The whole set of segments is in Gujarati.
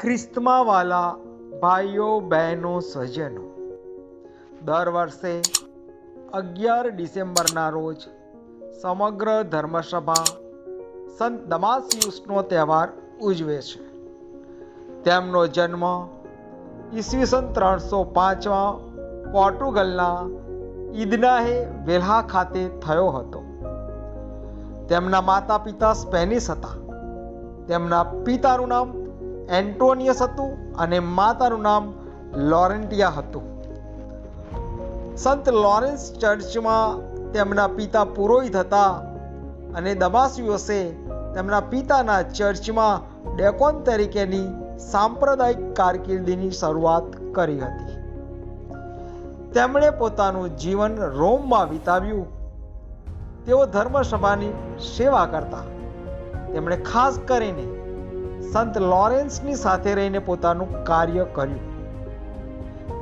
ખ્રિસ્તમાં વાલા ભાઈઓ, બહેનો સજ્જનો દર વર્ષે અગિયાર ડિસેમ્બરના રોજ સમગ્ર ધર્મસભા સંત દમાસિયુસનો તહેવાર ઉજવે છે. તેમનો જન્મ ઈસવીસન ત્રણસો પાંચમાં પોર્ટુગલના ઈદનાહે વેલ્હા ખાતે થયો હતો. તેમના માતા પિતા સ્પેનિશ હતા. તેમના પિતાનું નામ એન્ટોનિયસ હતું અને માતાનું નામ લોરેન્ટિયા હતું. સંત લોરેન્સ ચર્ચમાં તેમના પિતા પુરોહિત હતા અને દબાસ્યુસે તેમના પિતાના ચર્ચમાં ડેકોન તરીકેની સાંપ્રદાયિક કારકિર્દીની શરૂઆત કરી હતી. તેમણે પોતાનું જીવન રોમમાં વિતાવ્યું. તેઓ ધર્મસભાની સેવા કરતા. તેમણે ખાસ કરીને સંત લોરેન્સની સાથે રહીને પોતાનું કાર્ય કર્યું.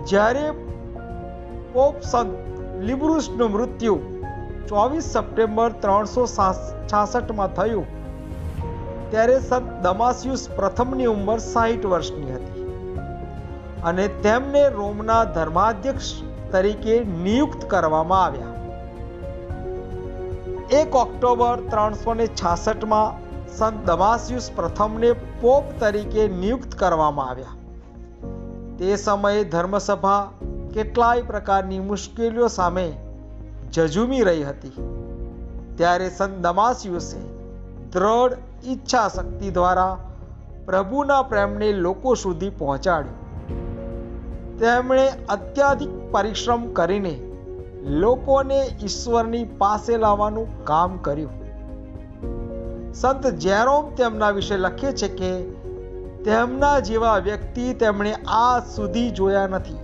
જ્યારે પોપ સંત લિબ્રુસનું મૃત્યુ ચોવીસ સપ્ટેમ્બર ત્રણસો છાસઠમાં થયું, ત્યારે સંત દમાસિયુસ પ્રથમની ઉંમર સાહીઠ વર્ષની હતી અને તેમને રોમના ધર્માધ્યક્ષ તરીકે નિયુક્ત કરવામાં આવ્યા. એક ઓક્ટોબર ત્રણસો ને છાસઠમાં સંત દમાસિયુસ પ્રથમને પોપ તરીકે નિયુક્ત કરવામાં આવ્યા. તે સમયે ધર્મસભા કેટલાય પ્રકારની મુશ્કેલીઓ સામે જજુમી રહી હતી. ત્યારે સંત દમાસિયુસે દ્રઢ ઈચ્છા શક્તિ દ્વારા પ્રભુના પ્રેમને લોકો સુધી પહોંચાડ્યું. તેમણે અત્યાધિક પરિશ્રમ કરીને લોકોને ઈશ્વરની પાસે લાવવાનું કામ કર્યું. સંત જેરોમ તેમના વિશે લખે છે કે તેમના જેવા વ્યક્તિ તેમણે આ સુધી જોયા નથી.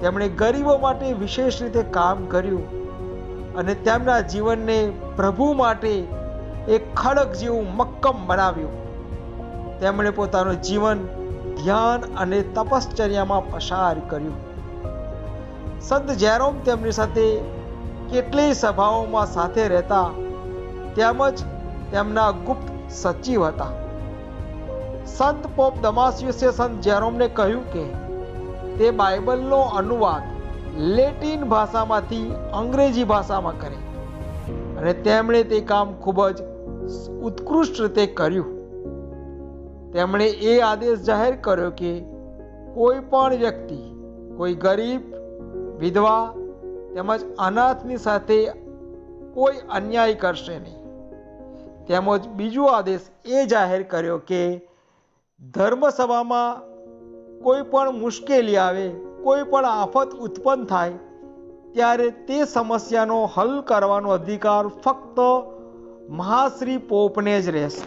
તેમણે ગરીબો માટે વિશેષ રીતે કામ કર્યું અને તેમના જીવનને પ્રભુ માટે એક ખડક જેવું મક્કમ બનાવ્યું. તેમણે પોતાનું જીવન ધ્યાન અને તપશ્ચર્યામાં પસાર કર્યું. સંત જેરોમ તેમની સાથે કેટલીય સભાઓમાં સાથે રહેતા તેમજ તેમના ગુપ્ત સચિવ હતા. સંત પોપ દમાસ્યુસે સંત જેરોમને કહ્યું કે, તે બાઇબલનો અનુવાદ લેટિન ભાષામાંથી અંગ્રેજી ભાષામાં કરે અને તેમણે તે કામ ખૂબ જ ઉત્કૃષ્ટ રીતે કર્યું. તેમણે એ આદેશ જાહેર કર્યો કે, કોઈ પણ વ્યક્તિ, કોઈ ગરીબ, વિધવા તેમજ અનાથની સાથે કોઈ અન્યાય કરશે નહીં. તેમજ બીજો આદેશ એ જાહેર કર્યો કે ધર્મસભામાં કોઈ પણ મુશ્કેલી આવે, કોઈ પણ આફત ઉત્પન્ન થાય, ત્યારે તે સમસ્યાનો હલ કરવાનો અધિકાર ફક્ત મહાશ્રી પોપને જ રહેશે.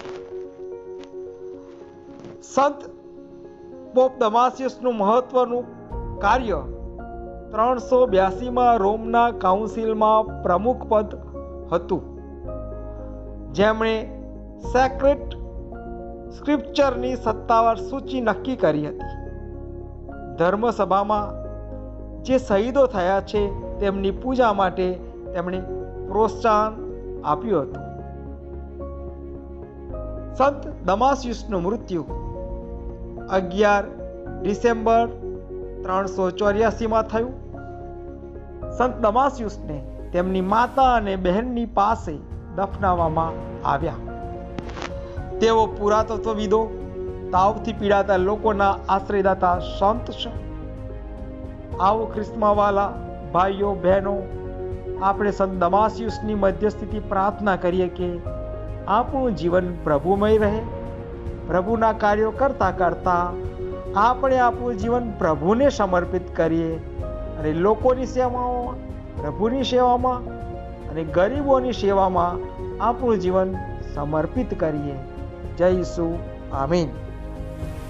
સંત પોપ દમાસિયસનું મહત્વનું કાર્ય ત્રણસો બ્યાસીમાં રોમના કાઉન્સિલમાં પ્રમુખ પદ હતું. જેમણે સેક્રેટ સ્ક્રિપ્ચરની સત્તાવાર સૂચિ નક્કી કરી હતી. ધર્મસભામાં જે શહીદો થયા છે, તેમની પૂજા માટે તેમણે પ્રોત્સાહન આપ્યું હતું. સંત દમાસિયુસનું મૃત્યુ અગિયાર ડિસેમ્બર ત્રણસો ચોર્યાસીમાં થયું. સંત દમાસિયુસને તેમની માતા અને બહેનની પાસે દફનાવવામાં આવ્યા. તેઓ પુરાતત્વવિદો, તાવથી પીડાતા લોકોના આશ્રયદાતા સંત છે. આવો ખ્રિસ્તમાવાલા ભાઈઓ, બહેનો, આપણે સંત દમાસિયુસની મધ્યસ્થિતિ પ્રાર્થના કરીએ કે આપણું જીવન પ્રભુમય રહે, પ્રભુના કાર્યો કરતા કરતા આપણે આપણું જીવન પ્રભુને સમર્પિત કરીએ અને લોકોની સેવામાં પ્રભુની સેવામાં અને ગરીબોની સેવામાં આપણું જીવન સમર્પિત કરીએ. જય ઈસુ. આમીન.